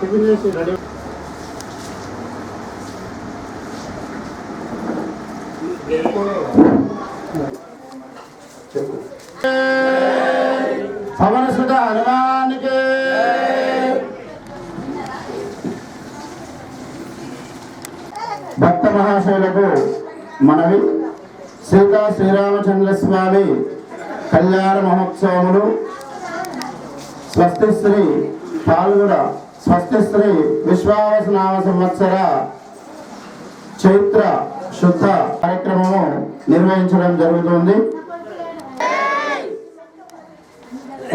Tiffin చేసి ready Pavanasuta హనుమానికి. భక్త మహాశయులకు మనవి. సీతా శ్రీరామచంద్ర స్వామి కళ్యాణ మహోత్సవములు. స్వస్తి శ్రీ స్వస్తి శ్రీ విశ్వావస నామ సంవత్సర చైత్ర శుద్ధ కార్యక్రమము నిర్వహించడం జరుగుతుంది.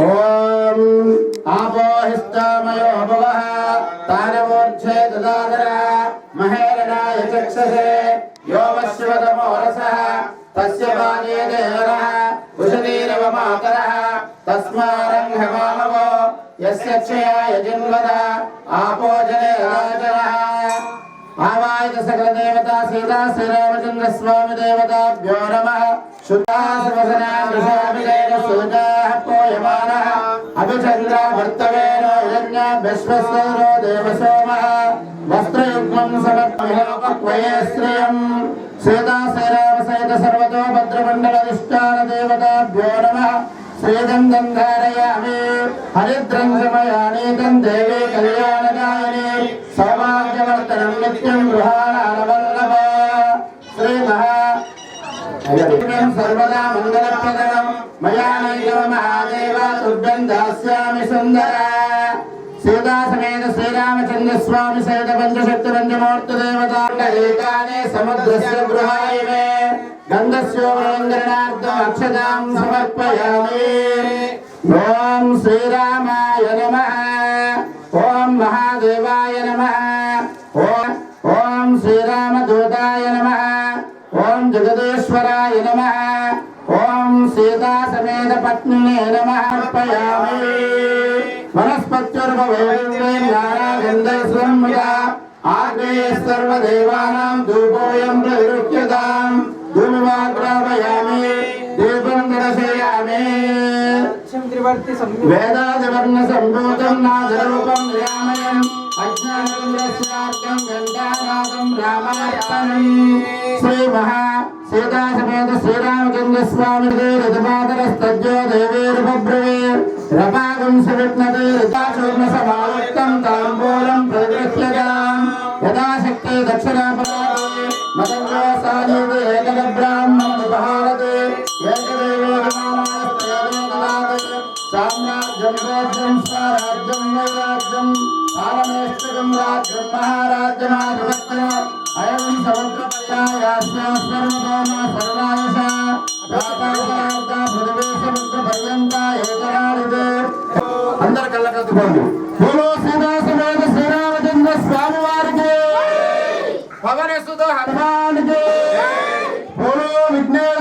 ఓం ఆపోహిష్టామయో భవః తానమూర్ఛే దదాదర మహేరణాయ చక్షసే. యస్య జన్మద ఆపో జనే ఆవాయత సకల దేవతా సీతా శ్రీరామచంద్ర స్వామి దేవతాభ్యో నమ. శుద్ధాసవసనాభిషాభిషేక అభిచంద్ర యజ్ఞ వస్త్రయుగ్మం సమర్పయే శ్రియం. సీతా శ్రీరామ సహిత సర్వతో భద్రమండలధిష్టాన దేవతాభ్యో నమ. శ్రీగంధం ధారయామి హరిద్రం సమయానీతం దేవీ కళ్యాణదాయిని సౌభాగ్యవర్తనం నిత్యం గృహాణవల్లభ శ్రీ మహా సర్వదా మంగళప్రదం. మయా నైవ మహాదేవ తుభ్యం దాస్యామి సుందర. సీతా సమేత శ్రీరామచంద్ర స్వామి సహిత పంచశక్తి పంచమూర్తి దేవతాండే సముద్రస్య గృహాయమే గంధస్యోపరంగరణార్థం అక్షతాం సమర్పయామి ఓం శ్రీరామాయ నమః ఓం మహాదేవాయ నమః ఓం ఓం శ్రీరామదూతాయ నమః ఓం జగదీశ్వరాయ నమః ఓం సీతా సమేత పత్నినే నమః అర్పయామి వనస్పత్యుర్భవేంద్రేంద్రాగంధస్వన్ముద ఆగ్నేయ సర్వదేవానాం ధూపోయం ప్రవిరుహ్యతాం ధూమివాగ్రావయామి దీపం దర్శయామి త్రివర్తి సంయుక్త వేదాదివర్ణ సంభూతం నాదరూపం రామయం అజ్ఞానేంద్రస్యార్థం గంగానాదం రామార్పణం శ్రీ మహా సీతా సమేత శ్రీరామచంద్ర రాజ్యం మహారాజ్యమాధిపత్యం అయం సముద్రపర్యాయాస్యాస్వర్మోమ సర్వాయశ వ్యాపారార్థ పృథివీ సముద్ర పర్యంత ఏకరాడితే అందరు కళ్ళ కత్తుకోండి పూలో సీతా సమేత శ్రీరామచంద్ర స్వామి వారికి హనుమానికి విఘ్నేశ్వర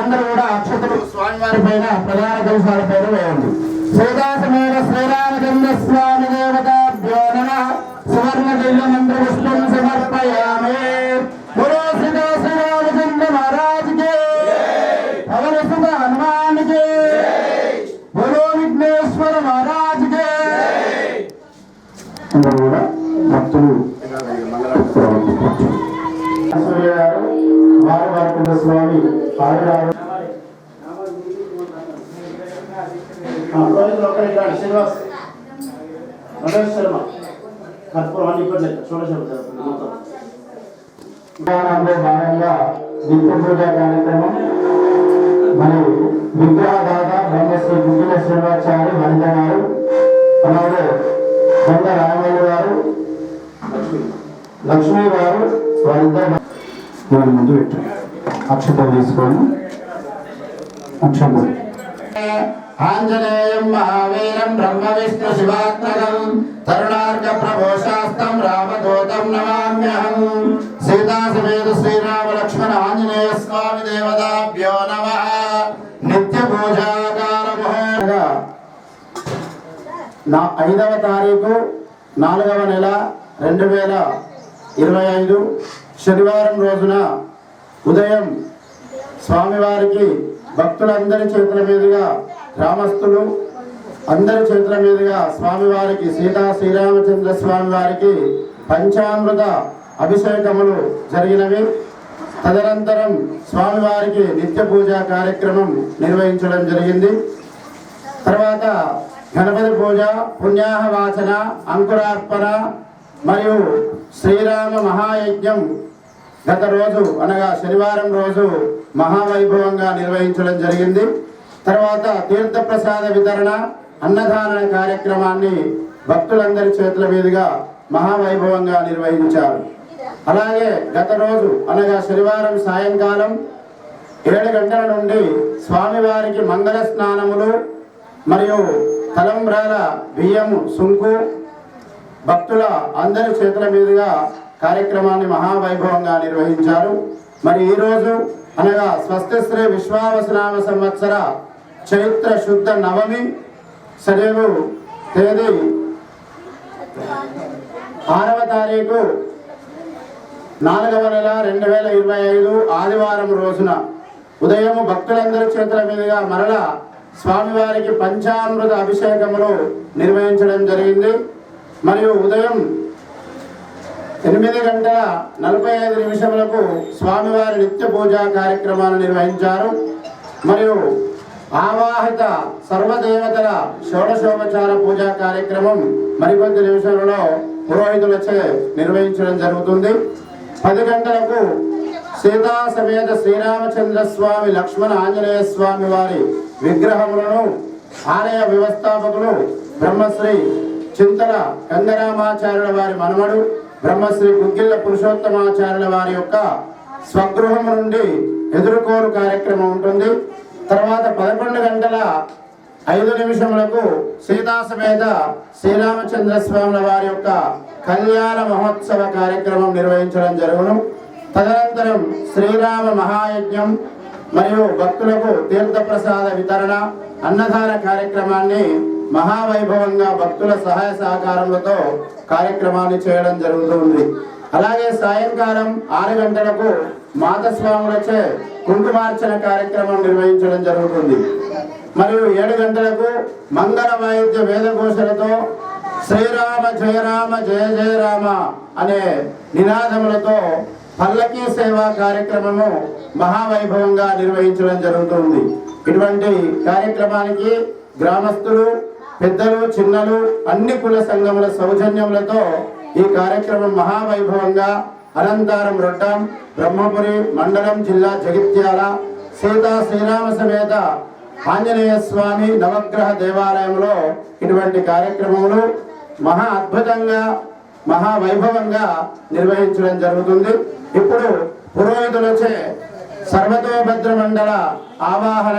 అందరూ కూడా అక్షతలు స్వామివారి పైన ప్రధాన కలశాల పైన వేయండి. స్వామి పాడగారు శ్రీనివాస్ నరేష్ శర్మ కర్పూరం అన్ని చూడశర్మ విధానంలో భాగంగా నిత్య కార్యక్రమం. మరియు విగ్రహదాత బ్రహ్మశ్రీ గుగ్గిల శ్రీనివాచారి వనిత గారు అలాగే కొండ రామయ్య గారు లక్ష్మీ గారు వారిద్దరు దాని ముందు పెట్టారు తీసుకొని ఆంజనేయం మహావీరం బ్రహ్మ విష్ణు శివాత్మకం తరుణార్క ప్రభో శాస్త్రం రామదూతం నమామ్యహం సీతాసమేత శ్రీరామ లక్ష్మణ ఆంజనేయ స్వామి దేవతాభ్యో నమ. నిత్య పూజాకారముగా నా ఐదవ తారీఖు నాలుగవ నెల రెండు వేల ఇరవై ఐదు శనివారం రోజున ఉదయం స్వామివారికి భక్తులందరి చేతుల మీదుగా గ్రామస్తులు అందరి చేతుల మీదుగా స్వామివారికి సీతా శ్రీరామచంద్ర స్వామి వారికి పంచామృత అభిషేకములు జరిగినవి. తదనంతరం స్వామివారికి నిత్య పూజా కార్యక్రమం నిర్వహించడం జరిగింది. తర్వాత గణపతి పూజ పుణ్యాహ వాచన అంకురార్పణ మరియు శ్రీరామ మహాయజ్ఞం గత రోజు అనగా శనివారం రోజు మహావైభవంగా నిర్వహించడం జరిగింది. తర్వాత తీర్థప్రసాద వితరణ అన్నదాన కార్యక్రమాన్ని భక్తులందరి చేతుల మీదుగా మహావైభవంగా నిర్వహించారు. అలాగే గత రోజు అనగా శనివారం సాయంకాలం ఏడు గంటల నుండి స్వామివారికి మంగళ స్నానములు మరియు తలంబ్రాల బియ్యము సుంకు భక్తుల అందరి చేతుల మీదుగా కార్యక్రమాన్ని మహావైభవంగా నిర్వహించారు. మరి ఈరోజు అనగా స్వస్థశ్రీ విశ్వావసనామ సంవత్సర చైత్ర శుద్ధ నవమి సరేవు తేదీ ఆరవ తారీఖు నాలుగవ నెల రెండు వేల ఇరవై ఐదు ఆదివారం రోజున ఉదయం భక్తులందరి చేతుల మీదుగా మరలా స్వామివారికి పంచామృత అభిషేకములు నిర్వహించడం జరిగింది. మరియు ఉదయం ఎనిమిది గంటల నలభై ఐదు నిమిషములకు స్వామివారి నిత్య పూజా కార్యక్రమాలు నిర్వహించారు. మరియు ఆవాహిత సర్వదేవతల షోడశోపచార పూజా కార్యక్రమం మరికొద్ది నిమిషాలలో పురోహితులచే నిర్వహించడం జరుగుతుంది. పది గంటలకు సీతా సమేత శ్రీరామచంద్ర స్వామి లక్ష్మణ ఆంజనేయ స్వామి వారి విగ్రహములను ఆలయ వ్యవస్థాపకులు బ్రహ్మశ్రీ చింతల కందరామాచార్యుల వారి మనమడు బ్రహ్మశ్రీ గుగ్గిళ్ళ పురుషోత్తమాచార్యుల వారి యొక్క స్వగృహం నుండి ఎదుర్కోరు కార్యక్రమం ఉంటుంది. తర్వాత పదకొండు గంటల ఐదు నిమిషములకు సీతాసమేత శ్రీరామచంద్ర స్వాముల వారి యొక్క కళ్యాణ మహోత్సవ కార్యక్రమం నిర్వహించడం జరుగును. తదనంతరం శ్రీరామ మహాయజ్ఞం మరియు భక్తులకు తీర్థప్రసాద వితరణ అన్నదాన కార్యక్రమాన్ని మహావైభవంగా భక్తుల సహాయ సహకారములతో కార్యక్రమాన్ని చేయడం జరుగుతుంది. అలాగే సాయంకాలం ఆరు గంటలకు మాతస్వాములచే కుంకుమార్చన కార్యక్రమం నిర్వహించడం జరుగుతుంది. మరియు ఏడు గంటలకు మంగళ వాయిద్య వేదఘోషలతో శ్రీరామ జయరామ జయ జయ రామ అనే నినాదములతో పల్లకీ సేవా కార్యక్రమము మహావైభవంగా నిర్వహించడం జరుగుతుంది. ఇటువంటి కార్యక్రమానికి గ్రామస్తులు పెద్దలు చిన్నలు అన్ని కుల సంఘముల సౌజన్యములతో ఈ కార్యక్రమం మహావైభవంగా అనంతారం రొట్టం బ్రహ్మపురి మండలం జిల్లా జగిత్యాల సీతా శ్రీరామ సమేత ఆంజనేయ స్వామి నవగ్రహ దేవాలయంలో ఇటువంటి కార్యక్రమములు మహా అద్భుతంగా మహా వైభవంగా నిర్వహించడం జరుగుతుంది. ఇప్పుడు పురోహితులచే సర్వతోభద్ర మండల ఆవాహన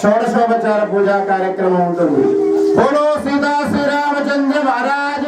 షోడశోపచార పూజా కార్యక్రమం ఉంటుంది. బోలో సీతా శ్రీరామచంద్ర మహారాజ్